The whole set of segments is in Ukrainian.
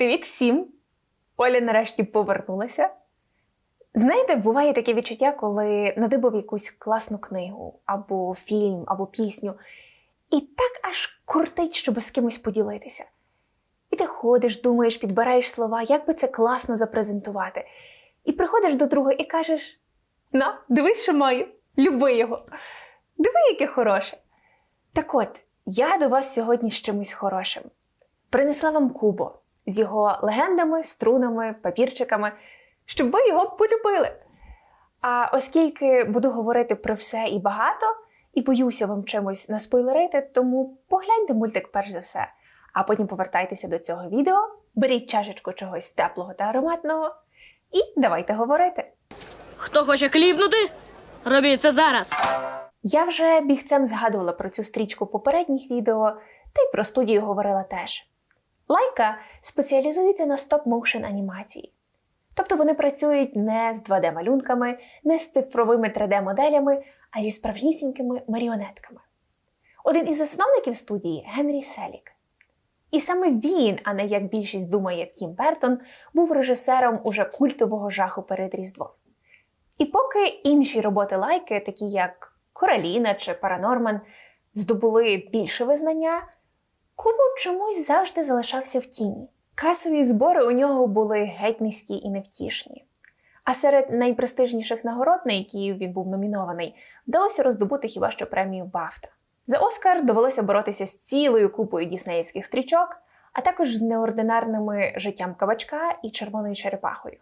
Привіт всім! Оля нарешті повернулася. Знаєте, буває таке відчуття, коли надибав якусь класну книгу, або фільм, або пісню, і так аж кортить, щоб з кимось поділитися. І ти ходиш, думаєш, підбираєш слова, як би це класно запрезентувати. І приходиш до друга і кажеш: На, дивись, що маю, люби його. Диви, яке хороше. Так от, я до вас сьогодні з чимось хорошим. Принесла вам кубо з його легендами, струнами, папірчиками, щоб ви його полюбили. А оскільки буду говорити про все і багато, і боюся вам чимось наспойлерити, тому погляньте мультик перш за все, а потім повертайтеся до цього відео, беріть чашечку чогось теплого та ароматного, і давайте говорити. Хто хоче кліпнути? Робіть це зараз. Я вже бігцем згадувала про цю стрічку в попередніх відео, та й про студію говорила теж. Лайка спеціалізується на стоп-моушен анімації. Тобто вони працюють не з 2D-малюнками, не з цифровими 3D-моделями, а зі справжнісінькими маріонетками. Один із засновників студії Генрі Селік. І саме він, а не як більшість думає Тім Бертон, був режисером уже культового жаху перед Різдвом. І поки інші роботи лайки, такі як Кораліна чи Паранорман, здобули більше визнання, Кубо чомусь завжди залишався в тіні. Касові збори у нього були геть низькі і невтішні. А серед найпрестижніших нагород, на які він був номінований, вдалося роздобути хіба що премію Бафта. За Оскар довелося боротися з цілою купою діснеївських стрічок, а також з неординарними життям кабачка і червоною черепахою.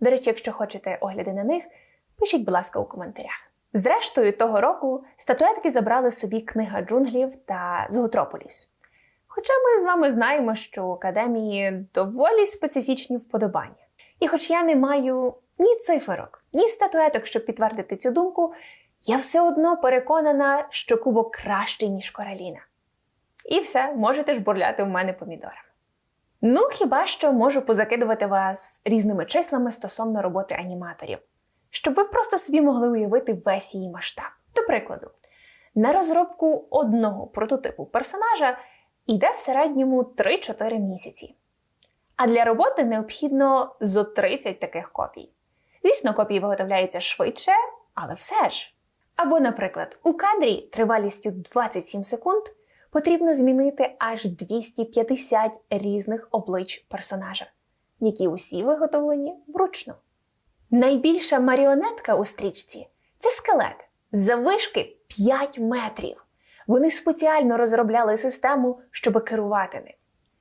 До речі, якщо хочете огляди на них, пишіть, будь ласка, у коментарях. Зрештою, того року статуетки забрали собі книга джунглів та Зоотрополіс. Хоча ми з вами знаємо, що у академії доволі специфічні вподобання. І хоч я не маю ні циферок, ні статуеток, щоб підтвердити цю думку, я все одно переконана, що кубок кращий, ніж кораліна. І все, можете жбурляти в мене помідорами. Ну, хіба що можу позакидувати вас різними числами стосовно роботи аніматорів, щоб ви просто собі могли уявити весь її масштаб. До прикладу, на розробку одного прототипу персонажа йде в середньому 3-4 місяці. А для роботи необхідно зо 30 таких копій. Звісно, копії виготовляються швидше, але все ж. Або, наприклад, у кадрі тривалістю 27 секунд потрібно змінити аж 250 різних облич персонажа, які усі виготовлені вручну. Найбільша маріонетка у стрічці це скелет заввишки 5 метрів. Вони спеціально розробляли систему, щоб керувати ним.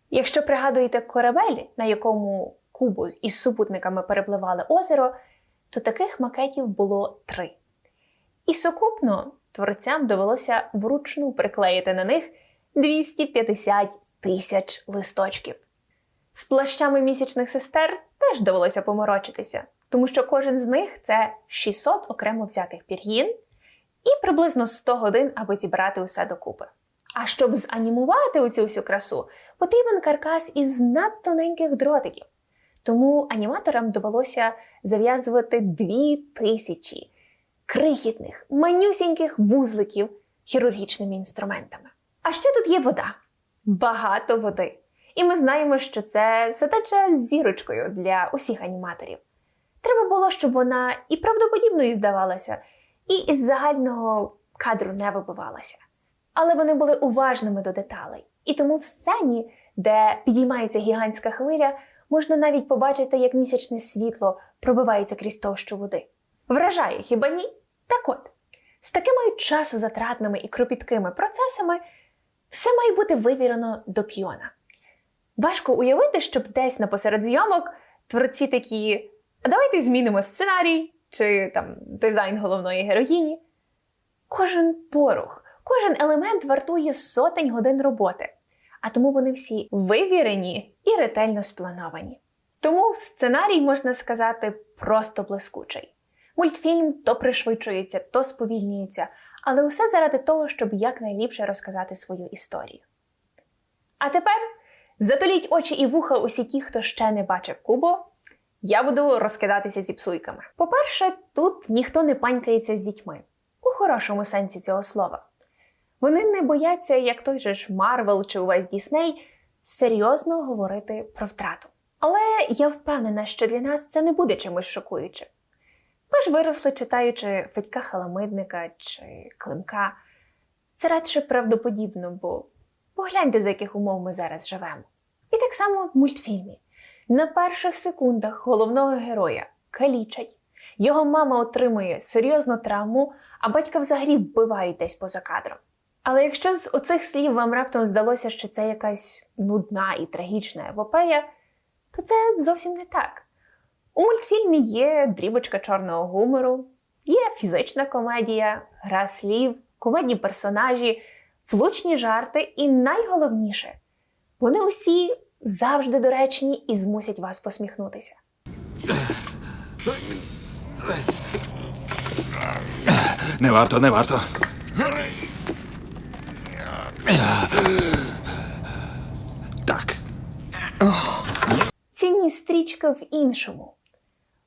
Якщо пригадуєте корабель, на якому Кубу із супутниками перепливали озеро, то таких макетів було три. І сукупно творцям довелося вручну приклеїти на них 250 тисяч листочків. З плащами місячних сестер теж довелося поморочитися, тому що кожен з них це 600 окремо взятих пір'їн і приблизно 100 годин, аби зібрати усе докупи. А щоб занімувати оцю всю красу, потрібен каркас із надтоненьких дротиків. Тому аніматорам довелося зав'язувати дві тисячі крихітних, манюсіньких вузликів хірургічними інструментами. А ще тут є вода, багато води. І ми знаємо, що це задача з зірочкою для усіх аніматорів. Треба було, щоб вона і правдоподібною здавалася, і із загального кадру не вибивалася. Але вони були уважними до деталей. І тому в сцені, де підіймається гігантська хвиля, можна навіть побачити, як місячне світло пробивається крізь товщу води. Вражає хіба ні? Так от, з такими часозатратними і кропіткими процесами все має бути вивірено до піона. Важко уявити, щоб десь на посеред зйомок творці такі: а давайте змінимо сценарій чи там дизайн головної героїні. Кожен порух, кожен елемент вартує сотень годин роботи, а тому вони всі вивірені і ретельно сплановані. Тому сценарій, можна сказати, просто блискучий. Мультфільм то пришвидшується, то сповільнюється, але усе заради того, щоб якнайліпше розказати свою історію. А тепер затоліть очі і вуха усі ті, хто ще не бачив Кубо. Я буду розкидатися зі псуйками. По-перше, тут ніхто не панькається з дітьми у хорошому сенсі цього слова. Вони не бояться, як той же ж Марвел чи увесь Дісней, серйозно говорити про втрату. Але я впевнена, що для нас це не буде чимось шокуючим. Ми ж виросли, читаючи Федька Халамидника чи Климка. Це радше правдоподібно, бо погляньте, за яких умов ми зараз живемо. І так само в мультфільмі. На перших секундах головного героя калічать, його мама отримує серйозну травму, а батька взагалі вбивають десь поза кадром. Але якщо з оцих слів вам раптом здалося, що це якась нудна і трагічна епопея, то це зовсім не так. У мультфільмі є дрібочка чорного гумору, є фізична комедія, гра слів, комедні персонажі, влучні жарти, і найголовніше, вони усі завжди доречні і змусять вас посміхнутися. Не варто, не варто. Так. Цінність стрічка в іншому.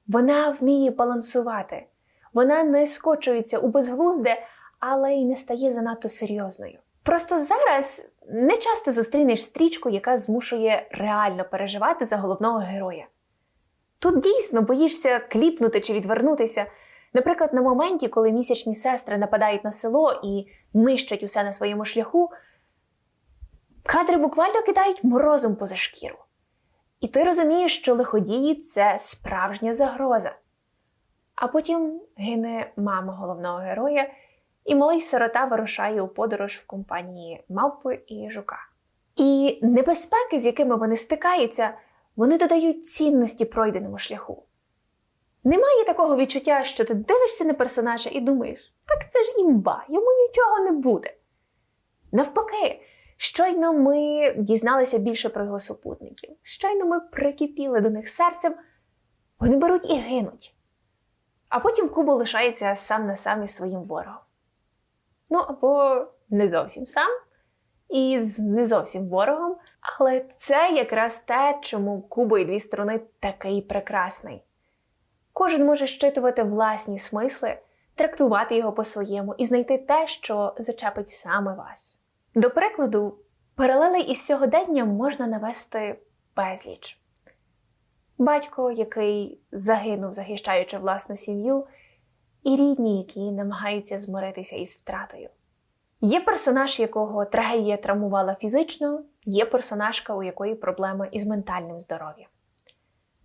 Вона вміє балансувати. Вона не скочується у безглузде, але й не стає занадто серйозною. Просто зараз не часто зустрінеш стрічку, яка змушує реально переживати за головного героя. Тут дійсно боїшся кліпнути чи відвернутися. Наприклад, на моменті, коли місячні сестри нападають на село і нищать усе на своєму шляху, кадри буквально кидають морозом поза шкіру. І ти розумієш, що лиходії це справжня загроза. А потім гине мама головного героя, і малий сирота вирушає у подорож в компанії мавпи і жука. І небезпеки, з якими вони стикаються, вони додають цінності пройденому шляху. Немає такого відчуття, що ти дивишся на персонажа і думаєш, так це ж імба, йому нічого не буде. Навпаки, щойно ми дізналися більше про його супутників, щойно ми прикипіли до них серцем, вони беруть і гинуть. А потім Кубо лишається сам на сам із своїм ворогом. Ну або не зовсім сам, і з не зовсім ворогом, але це якраз те, чому Кубо і дві сторони такий прекрасний. Кожен може щитувати власні смисли, трактувати його по-своєму і знайти те, що зачепить саме вас. До прикладу, паралели із сьогоденням можна навести безліч. Батько, який загинув, захищаючи власну сім'ю, і рідні, які намагаються змиритися із втратою. Є персонаж, якого трагедія травмувала фізично, є персонажка, у якої проблеми із ментальним здоров'ям.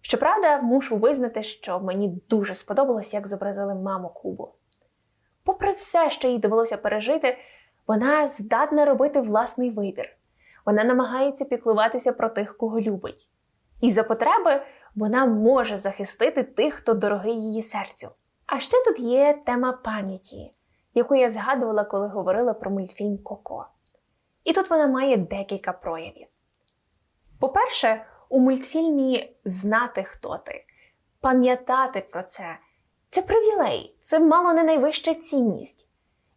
Щоправда, мушу визнати, що мені дуже сподобалось, як зобразили маму Кубу. Попри все, що їй довелося пережити, вона здатна робити власний вибір. Вона намагається піклуватися про тих, кого любить. І за потреби вона може захистити тих, хто дорогий її серцю. А ще тут є тема пам'яті, яку я згадувала, коли говорила про мультфільм Коко. І тут вона має декілька проявів. По-перше, у мультфільмі знати, хто ти, пам'ятати про це це привілей, це мало не найвища цінність.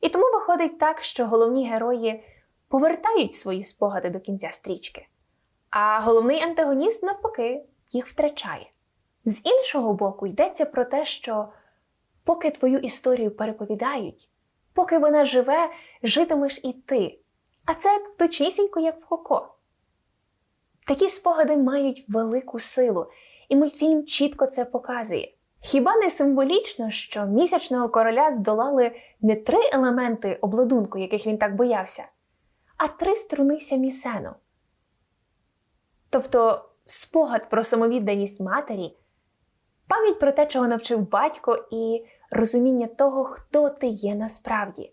І тому виходить так, що головні герої повертають свої спогади до кінця стрічки, а головний антагоніст, навпаки, їх втрачає. З іншого боку, йдеться про те, що поки твою історію переповідають, поки вона живе, житимеш і ти. А це точнісінько, як в Коко. Такі спогади мають велику силу, і мультфільм чітко це показує. Хіба не символічно, що місячного короля здолали не три елементи обладунку, яких він так боявся, а три струни сямісену? Тобто спогад про самовідданість матері, пам'ять про те, чого навчив батько, і розуміння того, хто ти є насправді.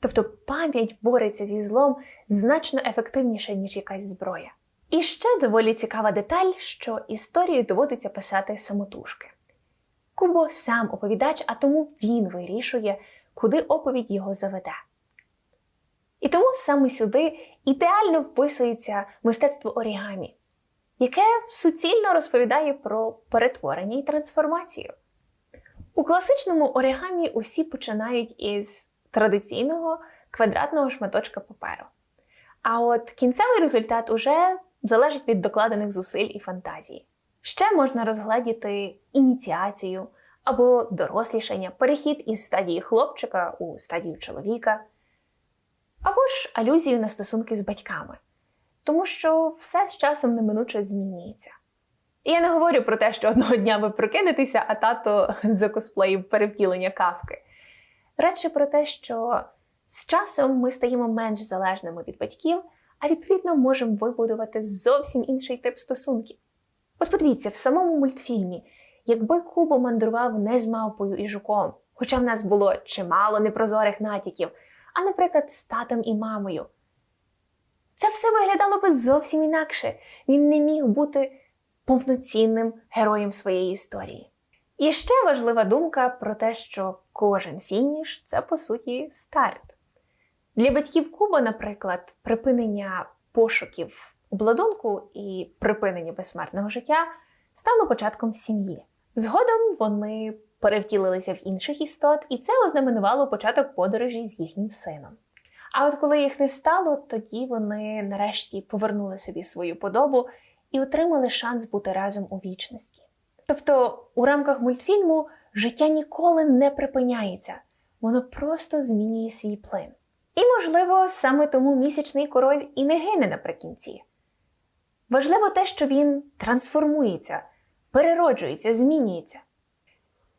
Тобто пам'ять бореться зі злом значно ефективніше, ніж якась зброя. І ще доволі цікава деталь, що історію доводиться писати самотужки. Кубо сам оповідач, а тому він вирішує, куди оповідь його заведе. І тому саме сюди ідеально вписується мистецтво орігамі, яке суцільно розповідає про перетворення і трансформацію. У класичному оригамі усі починають із традиційного квадратного шматочка паперу. А от кінцевий результат уже залежить від докладених зусиль і фантазії. Ще можна розгледіти ініціацію або дорослішання, перехід із стадії хлопчика у стадію чоловіка, або ж алюзію на стосунки з батьками. Тому що все з часом неминуче змінюється. І я не говорю про те, що одного дня ви прокинетеся, а тато закосплеїв перевтілення кавки. Радше про те, що з часом ми стаємо менш залежними від батьків, а відповідно можемо вибудувати зовсім інший тип стосунків. От подивіться, в самому мультфільмі, якби Кубо мандрував не з мавпою і жуком, хоча в нас було чимало непрозорих натяків, а, наприклад, з татом і мамою. Це все виглядало би зовсім інакше. Він не міг бути повноцінним героєм своєї історії. І ще важлива думка про те, що кожен фініш це по суті старт. Для батьків Куба, наприклад, припинення пошуків обладунку і припинення безсмертного життя стало початком сім'ї. Згодом вони перевтілилися в інших істот, і це ознаменувало початок подорожі з їхнім сином. А от коли їх не стало, тоді вони нарешті повернули собі свою подобу і отримали шанс бути разом у вічності. Тобто, у рамках мультфільму життя ніколи не припиняється, воно просто змінює свій плин. І, можливо, саме тому місячний король і не гине наприкінці. Важливо те, що він трансформується, перероджується, змінюється.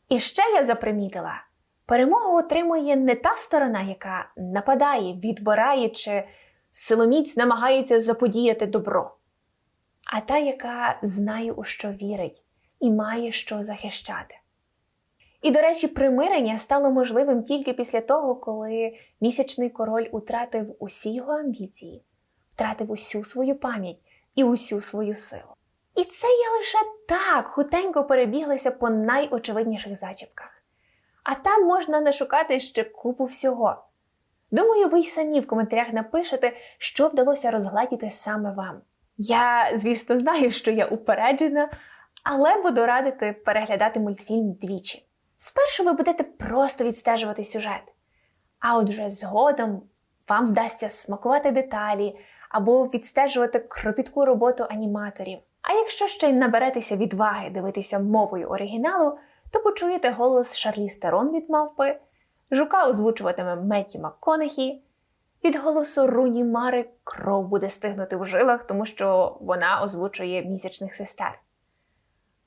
І ще я запримітила: перемогу отримує не та сторона, яка нападає, відбирає чи силоміць намагається заподіяти добро, а та, яка знає, у що вірить і має що захищати. І, до речі, примирення стало можливим тільки після того, коли місячний король утратив усі його амбіції, втратив усю свою пам'ять і усю свою силу. І це я лише так хутенько перебіглася по найочевидніших зачіпках. А там можна нашукати ще купу всього. Думаю, ви й самі в коментарях напишете, що вдалося розгладіти саме вам. Я, звісно, знаю, що я упереджена, але буду радити переглядати мультфільм двічі. Спершу ви будете просто відстежувати сюжет, а от вже згодом вам вдасться смакувати деталі або відстежувати кропітку роботу аніматорів. А якщо ще й наберетеся відваги дивитися мовою оригіналу, то почуєте голос Шарлі Стерон від мавпи, жука озвучуватиме Метті МакКонахі, від голосу Руні Мари кров буде стигнути в жилах, тому що вона озвучує місячних сестер.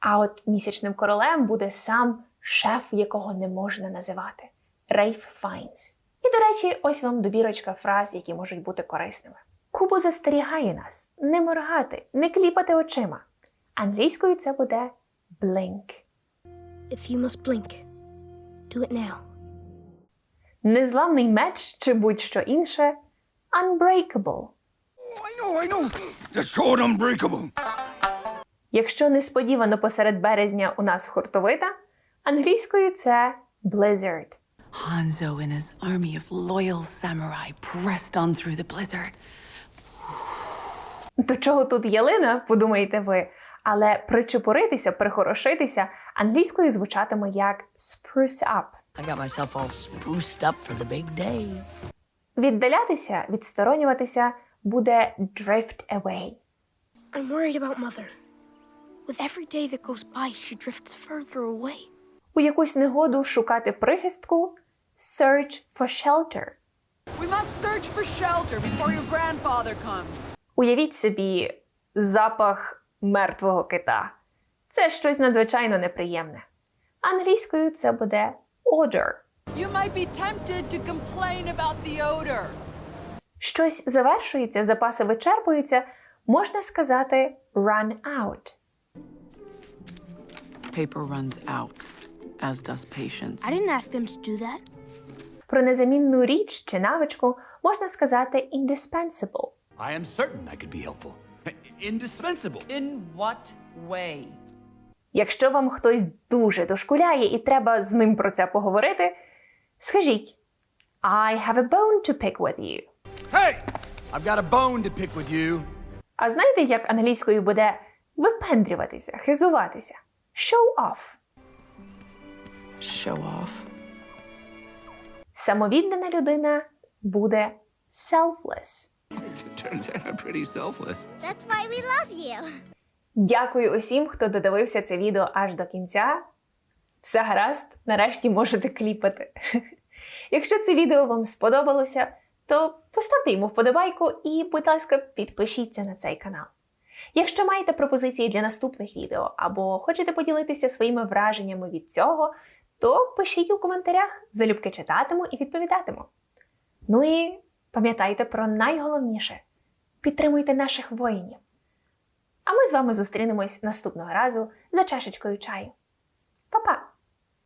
А от місячним королем буде сам шеф, якого не можна називати Рейф Файнс. І, до речі, ось вам добірочка фраз, які можуть бути корисними. Кубо застерігає нас не моргати, не кліпати очима. Англійською це буде blink. If you must blink, do it now. Незламний меч чи будь-що інше unbreakable. Oh, I know, I know. The sword unbreakable. Якщо несподівано посеред березня у нас хуртовита, англійською це blizzard. Hanzo and his army of loyal samurai pressed on through the blizzard. До чого тут ялина, подумаєте ви, але причепуритися, прихорошитися англійською звучатиме як spruce up. I got myself all spruced up for the big day. Віддалятися, відсторонюватися буде drift away. I'm worried about Mother. With every day that goes by, she drifts further away. У якусь негоду шукати прихистку search for shelter. We must search for shelter before your grandfather comes. Уявіть собі запах мертвого кита. Це щось надзвичайно неприємне. Англійською це буде odor. You might be tempted to complain about the odor. Щось завершується, запаси вичерпуються, можна сказати run out. Paper runs out, as does patience. I didn't ask them to do that. Про незамінну річ чи навичку можна сказати indispensable. I am certain I could be helpful. Indispensable. In what way? Якщо вам хтось дуже дошкуляє і треба з ним про це поговорити, скажіть I have a bone to pick with you. Hey! I've got a bone to pick with you. А знаєте, як англійською буде випендрюватися, хизуватися? Show off. Show off. Самовіддана людина буде selfless. Turns out I'm pretty selfless. That's why we love you. Дякую усім, хто додивився це відео аж до кінця. Все гаразд, нарешті можете кліпати. Якщо це відео вам сподобалося, то поставте йому вподобайку і, будь ласка, підпишіться на цей канал. Якщо маєте пропозиції для наступних відео або хочете поділитися своїми враженнями від цього, то пишіть у коментарях, залюбки читатиму і відповідатиму. Ну і пам'ятайте про найголовніше підтримуйте наших воїнів. А ми з вами зустрінемось наступного разу за чашечкою чаю. Па-па!